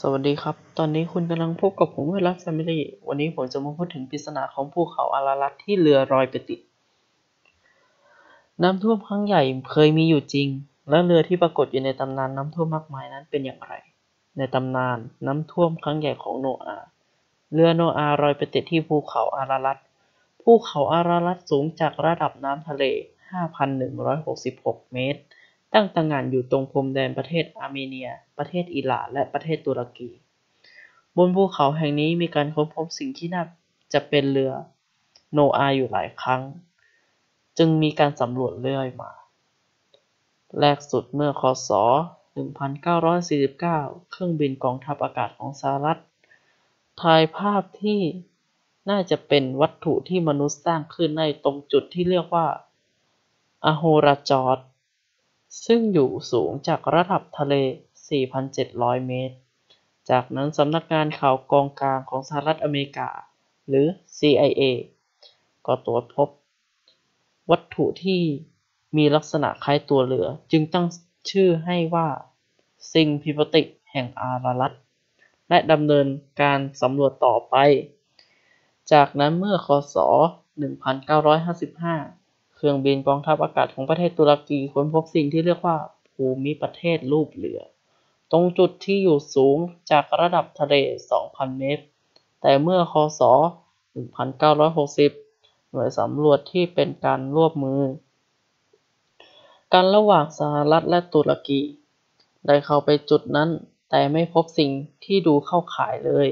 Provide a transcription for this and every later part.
สวัสดีครับ ตอนนี้คุณกำลังพบกับผมเวลัสแฟมิลี่ วันนี้ผมจะมาพูดถึงปริศนาของภูเขาอารารัตที่เรือลอยไปติด น้ำท่วมครั้งใหญ่เคยมีอยู่จริง และเรือที่ปรากฏอยู่ในตำนานน้ำท่วมมากมายนั้นเป็นอย่างไร ในตำนานน้ำท่วมครั้งใหญ่ของโนอาห์เรือโนอาห์ลอยไปติดที่ภูเขาอารารัตภูเขาอารารัตสูงจากระดับน้ำทะเล 5,166 เมตร ตั้งตระหง่านอยู่ตรงพรมแดนประเทศอาร์เมเนีย ประเทศอิหร่าน และประเทศตุรกี บนภูเขาแห่งนี้มีการค้นพบสิ่งที่น่าจะเป็นเรือโนอาอยู่หลายครั้ง จึงมีการสำรวจเรื่อยมา แรกสุดเมื่อคศ 1949 เครื่องบินกองทัพอากาศของสหรัฐถ่ายภาพที่น่าจะเป็นวัตถุที่มนุษย์สร้างขึ้นในตรงจุดที่เรียกว่าอโหราจอร์ ซึ่งอยู่สูงจากระดับทะเล 4,700 เมตร จากนั้นสำนักงานข่าวกองกลางของสหรัฐอเมริกา หรือ CIA ก็ตรวจพบ วัตถุที่มีลักษณะคล้ายตัวเรือ จึงตั้งชื่อให้ว่า สิ่งผิดปกติแห่งอารารัตและดำเนินการสำรวจต่อไป จากนั้นเมื่อคศ 1955 เครื่องบินกองทัพอากาศของประเทศตุรกีค้นพบสิ่งที่เรียกว่าภูมิประเทศรูปเรือ ตรงจุดที่อยู่สูงจากระดับทะเล 2,000 เมตร แต่เมื่อคศ 1960 หน่วยสำรวจที่เป็นการร่วมมือ กันระหว่างสหรัฐและตุรกี ได้เข้าไปจุดนั้นแต่ไม่พบสิ่งที่ดูเข้าข่ายเลย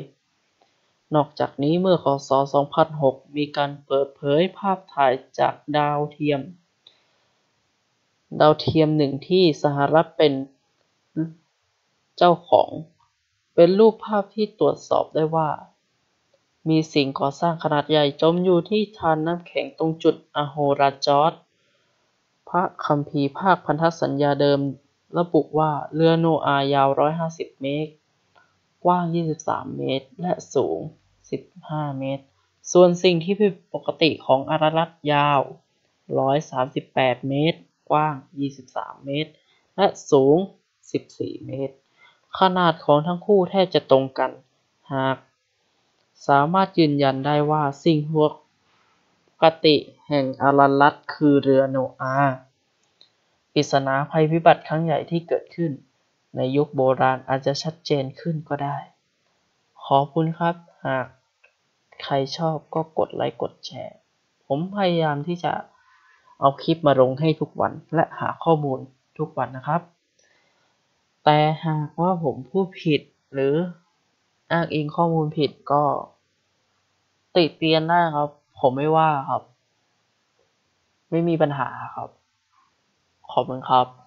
นอกจากนี้เมื่อคศ 2006 มีการเปิดเผยภาพถ่ายจากดาวเทียม ดาวเทียมหนึ่งที่สหรัฐเป็นเจ้าของ เป็นรูปภาพที่ตรวจสอบได้ว่า มีสิ่งก่อสร้างขนาดใหญ่จมอยู่ที่ทานน้ำแข็งตรงจุดอโหราจอร์พระคัมภีร์ภาคพันธสัญญาเดิมระบุว่าเรือโนอายาว 150 เมตร กว้าง 23 เมตร และสูง 15 เมตร ส่วนสิ่งที่ผิดปกติของอารารัตยาว 138 เมตร กว้าง 23 เมตร และสูง 14 เมตร ขนาดของทั้งคู่แทบจะตรงกัน หาก สามารถยืนยันได้ว่าสิ่งปกติแห่งอารารัตคือเรือโนอาห์ปริศนาภัยพิบัติครั้งใหญ่ที่เกิดขึ้น ในยุคโบราณอาจจะชัดเจนขึ้นก็ได้ ขอบคุณครับ หากใครชอบก็กดไลค์กดแชร์ ผมพยายามที่จะเอาคลิปมาลงให้ทุกวันและหาข้อมูลทุกวันนะครับ แต่หากว่าผมพูดผิดหรืออ้างอิงข้อมูลผิดก็ ติเตียนได้ครับ ผมไม่ว่าครับ ไม่มีปัญหาครับ ขอบคุณครับ